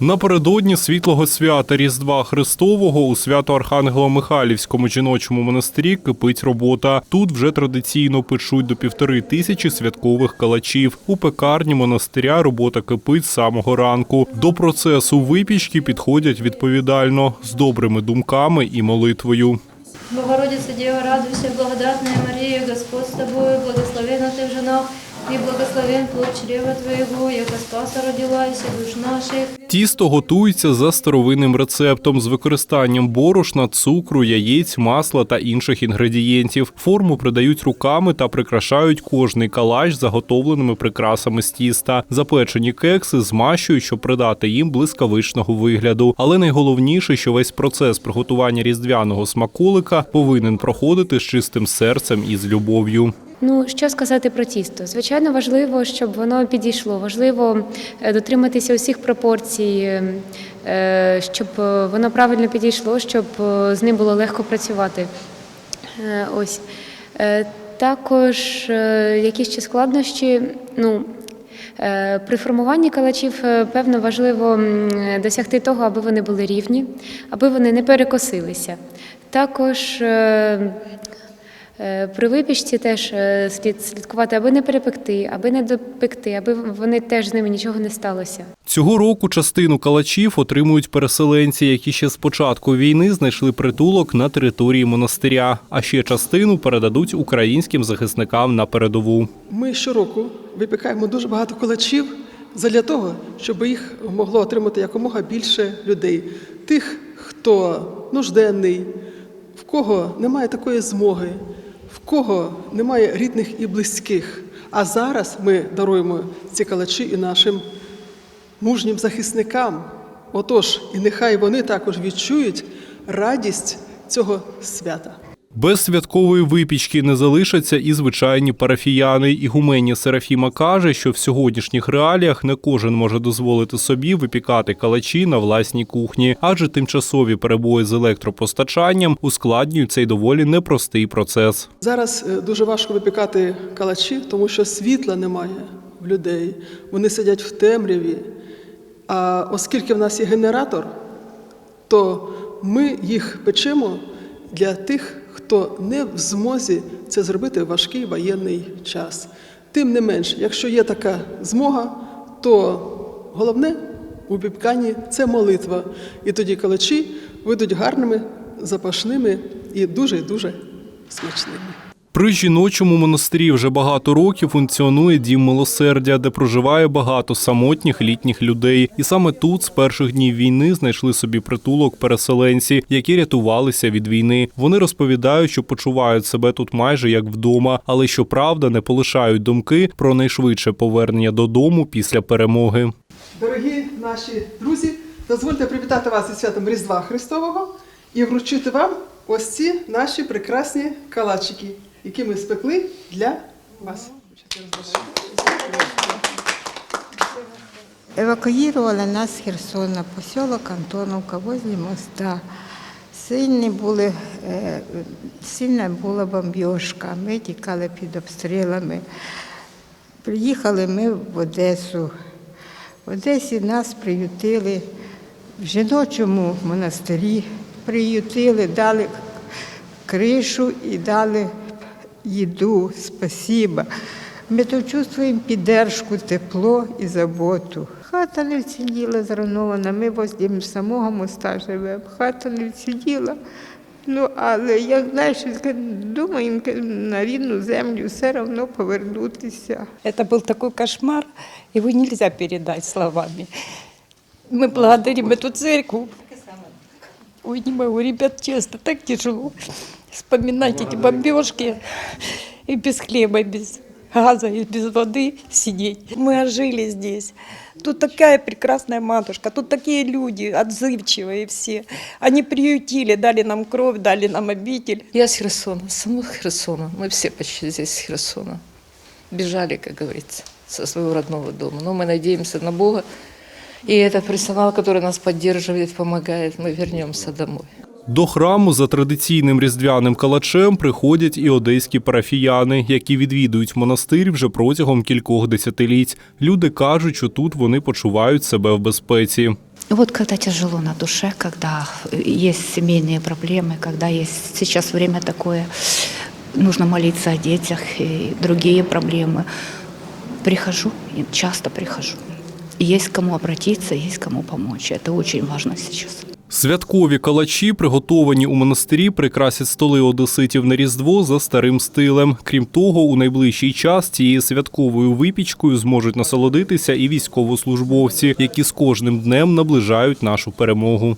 Напередодні світлого свята Різдва Христового у свято Архангела Михайлівському жіночому монастирі кипить робота. Тут вже традиційно печуть до півтори тисячі святкових калачів. У пекарні монастиря робота кипить з самого ранку. До процесу випічки підходять відповідально з добрими думками і молитвою. Богородица Дева, радуйся, благодатная Мария, Господь с тобою, благословена ты в женах, и благословен плод чрева твоего, яко спаса родилась душ наших. Тісто готується за старовинним рецептом з використанням борошна, цукру, яєць, масла та інших інгредієнтів. Форму придають руками та прикрашають кожний калач заготовленими прикрасами з тіста. Запечені кекси змащують, щоб придати їм блискавичного вигляду. Але найголовніше, що весь процес приготування різдвяного смаколика повинен проходити з чистим серцем і з любов'ю. Ну, що сказати про тісто? Звичайно, важливо, щоб воно підійшло. Важливо е, дотриматися усіх пропорцій, е, щоб е, воно правильно підійшло, щоб з ним було легко працювати. Ось. Також е, які ще складнощі. Ну, при формуванні калачів, певно, важливо досягти того, аби вони були рівні, аби вони не перекосилися. Також При випічці теж е, слід слідкувати, аби не перепекти, аби не допекти, аби вони теж з ними нічого не сталося. Цього року частину калачів отримують переселенці, які ще з початку війни знайшли притулок на території монастиря, а ще частину передадуть українським захисникам на передову. Ми щороку випікаємо дуже багато колачів задля того, щоб їх могло отримати якомога більше людей. Тих, хто нужденний, в кого немає такої змоги, кого немає рідних і близьких. А зараз ми даруємо ці калачі і нашим мужнім захисникам. Отож, і нехай вони також відчують радість цього свята. Без святкової випічки не залишаться і звичайні парафіяни. Ігуменя Серафіма каже, що в сьогоднішніх реаліях не кожен може дозволити собі випікати калачі на власній кухні, адже тимчасові перебої з електропостачанням ускладнюють цей доволі непростий процес. Зараз е, дуже важко випікати калачі, тому що світла немає в людей. Вони сидять в темряві. А оскільки в нас є генератор, то ми їх печемо для тих, хто не в змозі це зробити в важкий воєнний час. Тим не менш, якщо є така змога, то головне у бібкані це молитва. І тоді калачі вийдуть гарними, запашними і дуже дуже смачними. При жіночому монастирі вже багато років функціонує дім милосердя, де проживає багато самотніх літніх людей. І саме тут з перших днів війни знайшли собі притулок переселенці, які рятувалися від війни. Вони розповідають, що почувають себе тут майже як вдома, але щоправда не полишають думки про найшвидше повернення додому після перемоги. Дорогі наші друзі, дозвольте привітати вас із святом Різдва Христового і вручити вам ось ці наші прекрасні калачики, які ми спекли для вас. Евакуювали нас з Херсона, поселок Антоновка, возле моста. Сильні були, е, сильна була бомбіжка, ми тікали під обстрілами. Приїхали ми в Одесу. В Одесі нас приютили в жіночому монастирі, приютили, дали кришу і дали їду. Спасіба. Ми тут чувствуємо піддержку, тепло і заботу. Хата не вціліла зруйнована, ми возле самого моста живемо. Хата не вціліла. Ну, але як знаєш, думаємо на рідну землю все одно повернутися. Это был такой кошмар, его нельзя передать словами. Мы благодарим эту церковь. Ой, не могу, ребят, честно, так тяжело Вспоминать эти бомбежки и без хлеба, и без газа, и без воды сидеть. Мы ожили здесь. Тут такая прекрасная матушка, тут такие люди отзывчивые все. Они приютили, дали нам кровь, дали нам обитель. Я с Херсона, с самого Херсона. Мы все почти здесь с Херсона. Бежали, как говорится, со своего родного дома. Но мы надеемся на Бога. И этот персонал, который нас поддерживает, помогает, мы вернемся домой. До храму за традиційним різдвяним калачем приходять і одеські парафіяни, які відвідують монастир вже протягом кількох десятиліть. Люди кажуть, що тут вони почувають себе в безпеці. Вот когда тяжело на душе, когда есть семейные проблемы, когда есть сейчас время такое, нужно молиться о детях и другие проблемы. Прихожу, и часто прихожу. И есть к кому обратиться, есть кому помочь. Это очень важно сейчас. Святкові калачі, приготовані у монастирі, прикрасять столи одеситів на Різдво за старим стилем. Крім того, у найближчий час цією святковою випічкою зможуть насолодитися і військовослужбовці, які з кожним днем наближають нашу перемогу.